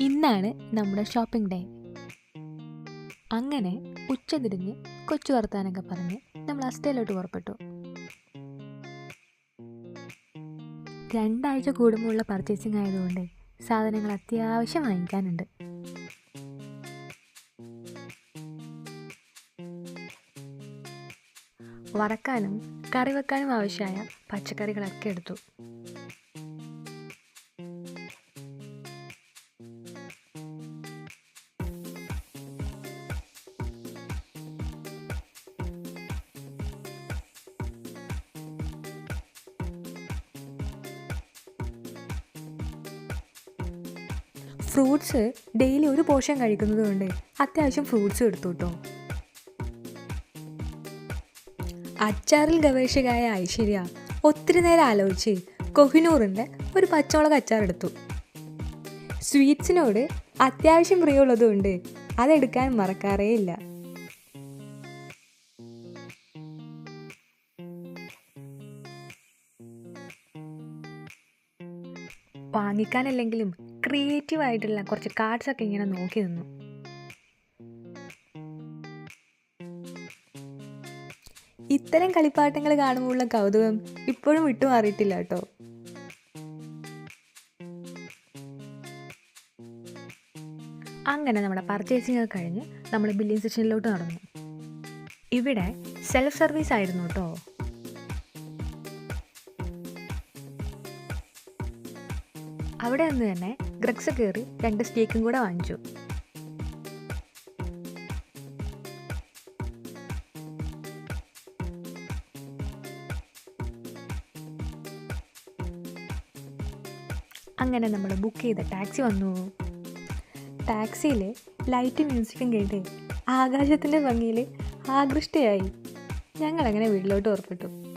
ഇന്നാണ് നമ്മുടെ shopping day അങ്ങനെ ഉച്ച തിരിഞ്ഞ് കൊച്ചു വർത്താനൊക്കെ പറഞ്ഞ് നമ്മൾ അസ്റ്റയിലോട്ട് പുറപ്പെട്ടു. രണ്ടാഴ്ച കൂടുമ്പോഴുള്ള പർച്ചേസിംഗ് ആയതുകൊണ്ട് സാധനങ്ങൾ അത്യാവശ്യം വാങ്ങിക്കാനുണ്ട്. വറക്കാനും കറി വെക്കാനും ആവശ്യമായ പച്ചക്കറികളൊക്കെ എടുത്തു. ഫ്രൂട്ട്സ് ഡെയിലി ഒരു പോർഷൻ കഴിക്കുന്നത് കൊണ്ട് അത്യാവശ്യം ഫ്രൂട്ട്സ് എടുത്തു കേട്ടോ. അച്ചാറിൽ ഗവേഷകയായ ഐശ്വര്യ ഒത്തിരി നേരം ആലോചിച്ച് കൊഹിനൂറിന്റെ ഒരു പച്ചമുളക് അച്ചാർ എടുത്തു. സ്വീറ്റ്സിനോട് അത്യാവശ്യം പ്രിയമുള്ളതുകൊണ്ട് അതെടുക്കാൻ മറക്കാറേ ഇല്ല. വാങ്ങിക്കാനല്ലെങ്കിലും ക്രിയേറ്റീവ് ആയിട്ടുള്ള കുറച്ച് കാർഡ്സ് ഒക്കെ ഇങ്ങനെ നോക്കി നിന്നു. ഇത്തരം കളിപ്പാട്ടങ്ങൾ കാണുമ്പോഴുള്ള കൗതുകം ഇപ്പോഴും വിട്ടുമാറിയിട്ടില്ല കേട്ടോ. അങ്ങനെ നമ്മുടെ പർച്ചേസിംഗ് ഒക്കെ കഴിഞ്ഞ് നമ്മൾ ബില്ലിംഗ് സെക്ഷനിലോട്ട് നടന്നു. ഇവിടെ സെൽഫ് സർവീസ് ആയിരുന്നു കേട്ടോ. അവിടെ നിന്ന് തന്നെ ഗ്രക്സ് കയറി രണ്ട് സ്റ്റേക്കും കൂടെ വാങ്ങിച്ചു. അങ്ങനെ നമ്മൾ ബുക്ക് ചെയ്ത ടാക്സി വന്നു. ടാക്സിയിൽ ലൈറ്റ് മ്യൂസിക്കും കേട്ട് ആകാശത്തിന്റെ ഭംഗിയിൽ ആകൃഷ്ടയായി. ഞങ്ങളങ്ങനെ വീട്ടിലോട്ട് പുറപ്പെട്ടു.